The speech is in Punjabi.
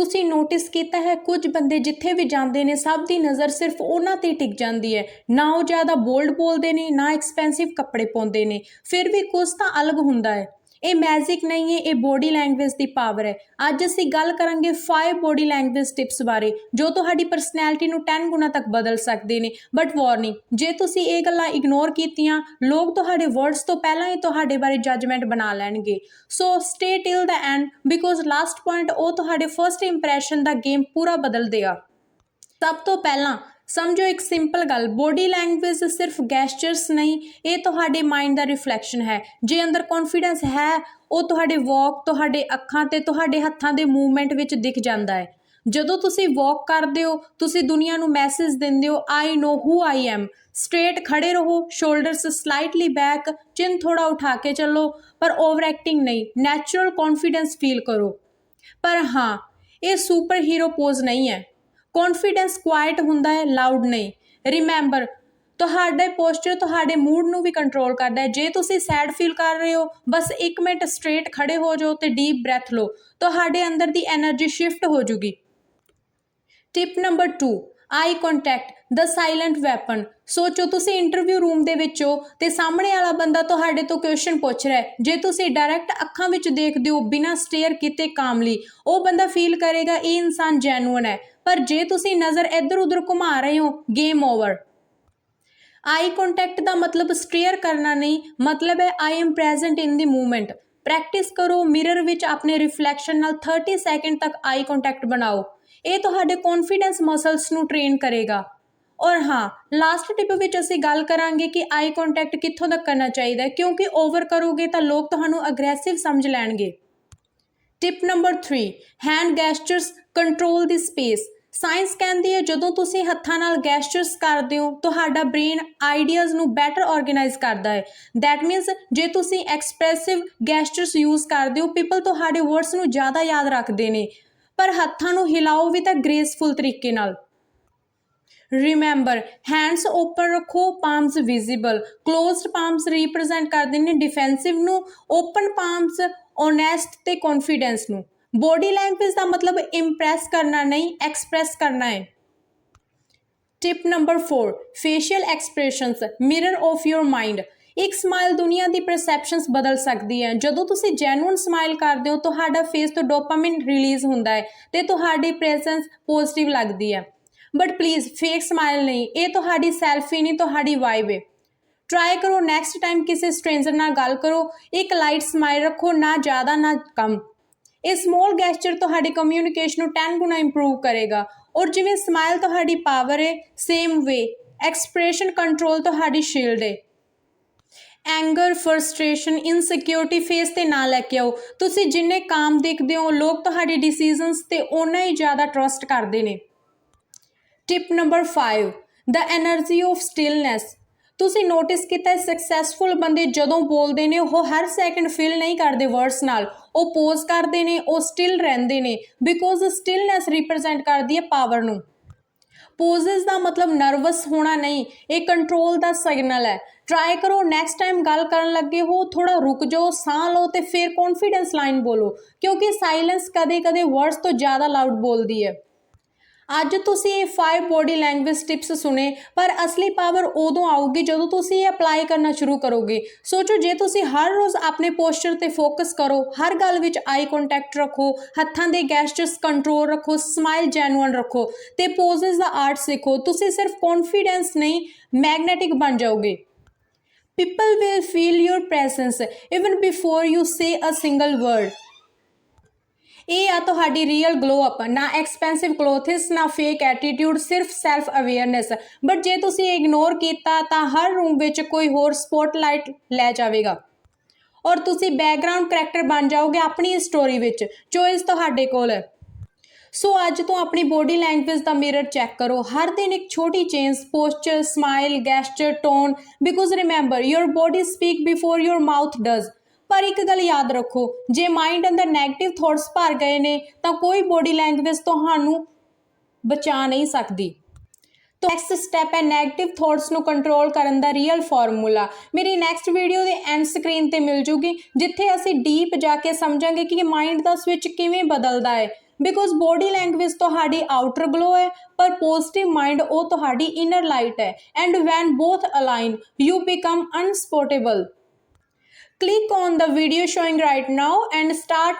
ਤੁਸੀਂ ਨੋਟਿਸ ਕੀਤਾ ਹੈ, ਕੁਝ ਬੰਦੇ ਜਿੱਥੇ ਵੀ ਜਾਂਦੇ ਨੇ, ਸਭ ਦੀ ਨਜ਼ਰ ਸਿਰਫ ਉਹਨਾਂ ਤੇ ਟਿਕ ਜਾਂਦੀ ਹੈ। ਨਾ ਉਹ ਜ਼ਿਆਦਾ ਬੋਲਡ ਬੋਲਦੇ ਨੇ, ਨਾ ਐਕਸਪੈਂਸਿਵ ਕੱਪੜੇ ਪਾਉਂਦੇ ਨੇ। ਫਿਰ ਵੀ ਕੁਝ ਤਾਂ ਅਲੱਗ ਹੁੰਦਾ ਹੈ। ਇਹ ਮੈਜਿਕ ਨਹੀਂ ਹੈ, ਇਹ ਬੋਡੀ ਲੈਂਗੁਏਜ ਦੀ ਪਾਵਰ ਹੈ। ਅੱਜ ਅਸੀਂ ਗੱਲ ਕਰਾਂਗੇ 5 ਬੋਡੀ ਲੈਂਗੁਏਜ ਟਿਪਸ ਬਾਰੇ, ਜੋ ਤੁਹਾਡੀ ਪਰਸਨੈਲਿਟੀ ਨੂੰ 10 ਗੁਣਾ ਤੱਕ ਬਦਲ ਸਕਦੇ ਨੇ। ਬਟ ਵਾਰਨਿੰਗ ਜੇ ਤੁਸੀਂ ਇਹ ਗੱਲਾਂ ਇਗਨੋਰ ਕੀਤੀਆਂ, ਲੋਕ ਤੁਹਾਡੇ ਵਰਡਸ ਤੋਂ ਪਹਿਲਾਂ ਹੀ ਤੁਹਾਡੇ ਬਾਰੇ ਜੱਜਮੈਂਟ ਬਣਾ ਲੈਣਗੇ। So stay till the end because last point ਉਹ ਤੁਹਾਡੇ ਫਰਸਟ ਇੰਪ੍ਰੈਸ਼ਨ ਦਾ ਗੇਮ ਪੂਰਾ ਬਦਲ ਦੇਗਾ ਸਭ ਤੋਂ ਪਹਿਲਾਂ ਸਮਝੋ ਇੱਕ ਸਿੰਪਲ ਗੱਲ ਬੋਡੀ ਲੈਂਗੁਏਜ ਸਿਰਫ ਗੈਸਚਰਸ ਨਹੀਂ, ਇਹ ਤੁਹਾਡੇ ਮਾਈਂਡ ਦਾ ਰਿਫਲੈਕਸ਼ਨ ਹੈ। ਜੇ ਅੰਦਰ ਕੌਨਫੀਡੈਂਸ ਹੈ, ਉਹ ਤੁਹਾਡੇ ਵਾਕ ਤੁਹਾਡੇ ਅੱਖਾਂ ਤੇ, ਤੁਹਾਡੇ ਹੱਥਾਂ ਦੇ ਮੂਵਮੈਂਟ ਵਿੱਚ ਦਿਖ ਜਾਂਦਾ ਹੈ। ਜਦੋਂ ਤੁਸੀਂ ਵਾਕ ਕਰਦੇ ਹੋ, ਤੁਸੀਂ ਦੁਨੀਆ ਨੂੰ ਮੈਸੇਜ ਦਿੰਦੇ ਹੋ ਆਈ ਨੋ ਹੂ ਆਈ ਐਮ ਸਟ੍ਰੇਟ ਖੜੇ ਰਹੋ ਸ਼ੋਲਡਰਸ ਸਲਾਈਟਲੀ ਬੈਕ ਚਿਨ ਥੋੜਾ ਉਠਾ ਕੇ ਚੱਲੋ, ਪਰ ਓਵਰ ਐਕਟਿੰਗ ਨਹੀਂ ਨੈਚੁਰਲ ਕੌਨਫੀਡੈਂਸ ਫੀਲ ਕਰੋ। ਪਰ ਹਾਂ, ਇਹ ਸੁਪਰ ਹੀਰੋ ਪੋਜ਼ ਨਹੀਂ ਹੈ। ਕੌਨਫੀਡੈਂਸ ਕੁਆਇਟ ਹੁੰਦਾ ਹੈ ਲਾਊਡ ਨਹੀਂ। ਰਿਮੈਂਬਰ ਤੁਹਾਡੇ ਪੋਸਚਰ ਤੁਹਾਡੇ ਮੂਡ ਨੂੰ ਵੀ ਕੰਟਰੋਲ ਕਰਦਾ ਹੈ। ਜੇ ਤੁਸੀਂ ਸੈਡ ਫੀਲ ਕਰ ਰਹੇ ਹੋ, ਬਸ 1 ਮਿੰਟ ਸਟ੍ਰੇਟ ਖੜੇ ਹੋ ਜਾਓ ਤੇ ਡੀਪ ਬ੍ਰੈਥ ਲਓ। ਤੁਹਾਡੇ ਅੰਦਰ ਦੀ એનર્ਜੀ ਸ਼ਿਫਟ ਹੋ ਜੂਗੀ। Tip number 2 eye contact the silent weapon ਸੋਚੋ, ਤੁਸੀਂ ਇੰਟਰਵਿਊ ਰੂਮ ਦੇ ਵਿੱਚ ਹੋ ਤੇ ਸਾਹਮਣੇ ਵਾਲਾ ਬੰਦਾ ਤੁਹਾਡੇ ਤੋਂ ਕੁਐਸਚਨ ਪੁੱਛ ਰਿਹਾ ਹੈ। ਜੇ ਤੁਸੀਂ ਡਾਇਰੈਕਟ ਅੱਖਾਂ ਵਿੱਚ ਦੇਖਦੇ ਹੋ ਬਿਨਾਂ ਸਟੇਅਰ ਕੀਤੇ ਕਾਮਲੀ, ਉਹ ਬੰਦਾ ਫੀਲ ਕਰੇਗਾ, ਇਹ ਇਨਸਾਨ ਜੈਨੂਇਨ ਹੈ। ਪਰ ਜੇ ਤੁਸੀਂ ਨਜ਼ਰ ਇੱਧਰ ਉੱਧਰ ਘੁਮਾ ਰਹੇ ਹੋ ਗੇਮ ਓਵਰ ਆਈ ਕੰਟੈਕਟ ਦਾ ਮਤਲਬ ਸਟੇਅਰ ਕਰਨਾ ਨਹੀਂ, ਮਤਲਬ ਹੈ I am present in the movement practice ਕਰੋ ਮਿਰਰ ਵਿੱਚ ਆਪਣੇ ਰਿਫਲੈਕਸ਼ਨ ਨਾਲ 30 ਸੈਕਿੰਡ ਤੱਕ ਆਈ ਕੰਟੈਕਟ ਬਣਾਓ। ਇਹ ਤੁਹਾਡੇ ਕੌਨਫੀਡੈਂਸ ਮਸਲਸ ਨੂੰ ਟ੍ਰੇਨ ਕਰੇਗਾ। ਔਰ ਹਾਂ ਲਾਸਟ ਟਿਪ ਵਿੱਚ ਅਸੀਂ ਗੱਲ ਕਰਾਂਗੇ ਕਿ ਆਈ ਕੰਟੈਕਟ ਕਿੱਥੋਂ ਤੱਕ ਕਰਨਾ ਚਾਹੀਦਾ ਹੈ। ਕਿਉਂਕਿ ਓਵਰ ਕਰੋਗੇ ਤਾਂ ਲੋਕ ਤੁਹਾਨੂੰ ਅਗਰੈਸਿਵ ਸਮਝ ਲੈਣਗੇ। Tip number 3 hand gestures control ਦੀ ਸਪੇਸ ਸਾਇੰਸ ਕਹਿੰਦੀ ਹੈ, ਜਦੋਂ ਤੁਸੀਂ ਹੱਥਾਂ ਨਾਲ ਗੈਸਚਰਸ ਕਰਦੇ ਹੋ, ਤੁਹਾਡਾ ਬ੍ਰੇਨ ਆਈਡੀਆਜ਼ ਨੂੰ ਬੈਟਰ ਆਰਗੇਨਾਈਜ਼ ਕਰਦਾ ਹੈ। ਥੈਟ ਮੀਨਸ ਜੇ ਤੁਸੀਂ ਐਕਸਪ੍ਰੈਸਿਵ ਗੈਸਚਰਸ ਯੂਜ਼ ਕਰਦੇ ਹੋ ਪੀਪਲ ਤੁਹਾਡੇ ਵਰਡਸ ਨੂੰ ਜ਼ਿਆਦਾ ਯਾਦ ਰੱਖਦੇ ਨੇ। ਪਰ ਹੱਥਾਂ ਨੂੰ ਹਿਲਾਓ ਵੀ ਤਾਂ ਗ੍ਰੇਸਫੁਲ ਤਰੀਕੇ ਨਾਲ। ਰਿਮੈਂਬਰ ਹੈਂਡਸ ਓਪਨ ਰੱਖੋ palms visible closed palms represent ਕਰਦੇ ਨੇ ਡਿਫੈਂਸਿਵ ਨੂੰ ਓਪਨ ਪਾਮਸ ਓਨੈਸਟ ਤੇ ਕੌਨਫੀਡੈਂਸ ਨੂੰ। ਬੋਡੀ ਲੈਂਗੁਏਜ ਦਾ ਮਤਲਬ ਇੰਪ੍ਰੈਸ ਕਰਨਾ ਨਹੀਂ ਐਕਸਪ੍ਰੈਸ ਕਰਨਾ ਹੈ। Tip number 4 facial expressions mirror of your mind ਇੱਕ ਸਮਾਈਲ ਦੁਨੀਆ ਦੀ ਪਰਸੈਪਸ਼ਨਸ ਬਦਲ ਸਕਦੀ ਹੈ। ਜਦੋਂ ਤੁਸੀਂ ਜੈਨੂਇਨ ਸਮਾਈਲ ਕਰਦੇ ਹੋ, ਤੁਹਾਡਾ ਫੇਸ ਤੋਂ ਡੋਪਾਮਾਈਨ ਰਿਲੀਜ਼ ਹੁੰਦਾ ਹੈ ਤੇ ਤੁਹਾਡੀ ਪ੍ਰੈਜ਼ੈਂਸ ਪੋਜ਼ਿਟਿਵ ਲੱਗਦੀ ਹੈ। ਬਟ ਪਲੀਜ਼ ਫੇਕ ਸਮਾਈਲ ਨਹੀਂ, ਇਹ ਤੁਹਾਡੀ ਸੈਲਫੀ ਨਹੀਂ, ਤੁਹਾਡੀ ਵਾਈਬ ਹੈ। ਟਰਾਈ ਕਰੋ ਨੈਕਸਟ ਟਾਈਮ ਕਿਸੇ ਸਟ੍ਰੇਂਜਰ ਨਾਲ ਗੱਲ ਕਰੋ, ਇੱਕ ਲਾਈਟ ਸਮਾਈਲ ਰੱਖੋ, ਨਾ ਜ਼ਿਆਦਾ, ਨਾ ਕਮ। ਇਹ ਸਮਾਲ ਗੈਸਚਰ ਤੁਹਾਡੇ ਕਮਿਊਨੀਕੇਸ਼ਨ ਨੂੰ 10 ਗੁਣਾ ਇੰਪਰੂਵ ਕਰੇਗਾ। ਔਰ ਜਿਵੇਂ ਸਮਾਈਲ ਤੁਹਾਡੀ ਪਾਵਰ ਹੈ ਸੇਮ ਵੇ ਐਕਸਪ੍ਰੈਸ਼ਨ ਕੰਟਰੋਲ ਤੁਹਾਡੀ ਸ਼ੀਲਡ ਹੈ ਐਂਗਰ ਫਰਸਟ੍ਰੇਸ਼ਨ ਇਨਸਿਕਿਉਰਿਟੀ ਫੇਸ ਤੇ ਨਾ ਲੈ ਕੇ ਆਓ। ਤੁਸੀਂ ਜਿੰਨੇ ਕੰਮ ਦੇਖਦੇ ਹੋ, ਲੋਕ ਤੁਹਾਡੀ ਡਿਸੀਜਨਸ ਤੇ ਓਨਾ ਹੀ ਜ਼ਿਆਦਾ ਟਰਸਟ ਕਰਦੇ ਨੇ। Tip number 5 the energy of stillness ਤੁਸੀਂ ਨੋਟਿਸ ਕੀਤਾ ਹੈ ਸਕਸੈਸਫੁਲ ਬੰਦੇ ਜਦੋਂ ਬੋਲਦੇ ਨੇ, ਉਹ ਹਰ ਸੈਕਿੰਡ ਫਿਲ ਨਹੀਂ ਕਰਦੇ ਵਰਡਸ ਨਾਲ। ਉਹ ਪੋਜ਼ ਕਰਦੇ ਨੇ, ਉਹ ਸਟਿਲ ਰਹਿੰਦੇ ਨੇ ਬਿਕੋਜ਼ ਸਟਿਲਨੈਸ ਰਿਪਰੈਜ਼ੈਂਟ ਕਰਦੀ ਹੈ ਪਾਵਰ ਨੂੰ। ਪੋਜ਼ਸ ਦਾ ਮਤਲਬ ਨਰਵਸ ਹੋਣਾ ਨਹੀਂ, ਇਹ ਕੰਟਰੋਲ ਦਾ ਸਿਗਨਲ ਹੈ। ਟਰਾਈ ਕਰੋ ਨੈਕਸਟ ਟਾਈਮ ਗੱਲ ਕਰਨ ਲੱਗੇ ਹੋ ਥੋੜਾ ਰੁਕ ਜਾਓ, ਸਾਹ ਲਓ ਤੇ ਫਿਰ ਕੌਨਫੀਡੈਂਸ ਲਾਈਨ ਬੋਲੋ, ਕਿਉਂਕਿ ਸਾਇਲੈਂਸ ਕਦੇ-ਕਦੇ ਵਰਡਸ ਤੋਂ ਜ਼ਿਆਦਾ ਲਾਊਡ ਬੋਲਦੀ ਹੈ। ਅੱਜ ਤੁਸੀਂ ਇਹ 5 ਬੋਡੀ ਲੈਂਗੁਏਜ ਟਿਪਸ ਸੁਣੇ, ਪਰ ਅਸਲੀ ਪਾਵਰ ਉਦੋਂ ਆਊਗੀ ਜਦੋਂ ਤੁਸੀਂ ਇਹ ਅਪਲਾਈ ਕਰਨਾ ਸ਼ੁਰੂ ਕਰੋਗੇ। ਸੋਚੋ, ਜੇ ਤੁਸੀਂ ਹਰ ਰੋਜ਼ ਆਪਣੇ ਪੋਸਚਰ ਤੇ ਫੋਕਸ ਕਰੋ, ਹਰ ਗੱਲ ਵਿੱਚ ਆਈ ਕੰਟੈਕਟ ਰੱਖੋ, ਹੱਥਾਂ ਦੇ ਗੈਸਚਰਸ ਕੰਟਰੋਲ ਰੱਖੋ ਸਮਾਈਲ ਜੈਨੂਇਨ ਰੱਖੋ, ਤੇ ਪੋਜ਼ਸ ਦਾ ਆਰਟ ਸਿੱਖੋ, ਤੁਸੀਂ ਸਿਰਫ ਕੌਨਫੀਡੈਂਸ ਨਹੀਂ ਮੈਗਨੈਟਿਕ ਬਣ ਜਾਓਗੇ। People will feel your presence even before you say a single word ਇਹ ਆ ਤੁਹਾਡੀ ਰੀਅਲ ਗਲੋ ਅਪ ਨਾ ਐਕਸਪੈਂਸਿਵ ਕਲੋਥਸ ਨਾ ਫੇਕ ਐਟੀਟਿਊਡ ਸਿਰਫ ਸੈਲਫ ਅਵੇਅਰਨੈਸ ਬਟ ਜੇ ਤੁਸੀਂ ਇਗਨੋਰ ਕੀਤਾ, ਤਾਂ ਹਰ ਰੂਮ ਵਿੱਚ ਕੋਈ ਹੋਰ ਸਪੌਟਲਾਈਟ ਲੈ ਜਾਵੇਗਾ। ਔਰ ਤੁਸੀਂ ਬੈਕਗ੍ਰਾਉਂਡ ਕਰੈਕਟਰ ਬਣ ਜਾਓਗੇ ਆਪਣੀ ਸਟੋਰੀ ਵਿੱਚ ਚੋਇਸ ਤੁਹਾਡੇ ਕੋਲ ਹੈ। ਸੋ ਅੱਜ ਤੋਂ ਆਪਣੀ ਬੋਡੀ ਲੈਂਗੁਏਜ ਦਾ ਮਿਰਰ ਚੈੱਕ ਕਰੋ। ਹਰ ਦਿਨ ਇੱਕ ਛੋਟੀ change posture smile gesture tone because remember your body speak before your mouth does ਪਰ ਇੱਕ ਗੱਲ ਯਾਦ ਰੱਖੋ, ਜੇ ਮਾਈਂਡ ਅੰਦਰ 네ਗੇਟਿਵ ਥਾਟਸ ਭਰ ਗਏ ਨੇ, ਤਾਂ ਕੋਈ ਬੋਡੀ ਲੈਂਗੁਏਜ ਤੁਹਾਨੂੰ ਬਚਾ ਨਹੀਂ ਸਕਦੀ। ਤੋ ਨੈਕਸਟ ਸਟੈਪ ਹੈ 네ਗੇਟਿਵ ਥਾਟਸ ਨੂੰ ਕੰਟਰੋਲ ਕਰਨ ਦਾ ਰੀਅਲ ਫਾਰਮੂਲਾ ਮੇਰੀ ਨੈਕਸਟ ਵੀਡੀਓ ਦੇ ਐਂਡ ਸਕਰੀਨ ਤੇ ਮਿਲ ਜੂਗੀ, ਜਿੱਥੇ ਅਸੀਂ ਡੀਪ ਜਾ ਕੇ ਸਮਝਾਂਗੇ ਕਿ ਮਾਈਂਡ ਦਾ ਸਵਿਚ ਕਿਵੇਂ ਬਦਲਦਾ ਹੈ। ਬਿਕੋਜ਼ ਬੋਡੀ ਲੈਂਗੁਏਜ ਤੁਹਾਡੀ ਆਊਟਰ ਗਲੋ ਹੈ, ਪਰ ਪੋਜ਼ਿਟਿਵ ਮਾਈਂਡ ਉਹ ਤੁਹਾਡੀ ਇਨਰ ਲਾਈਟ ਹੈ। And when both align you become unstoppable click on the video showing right now and start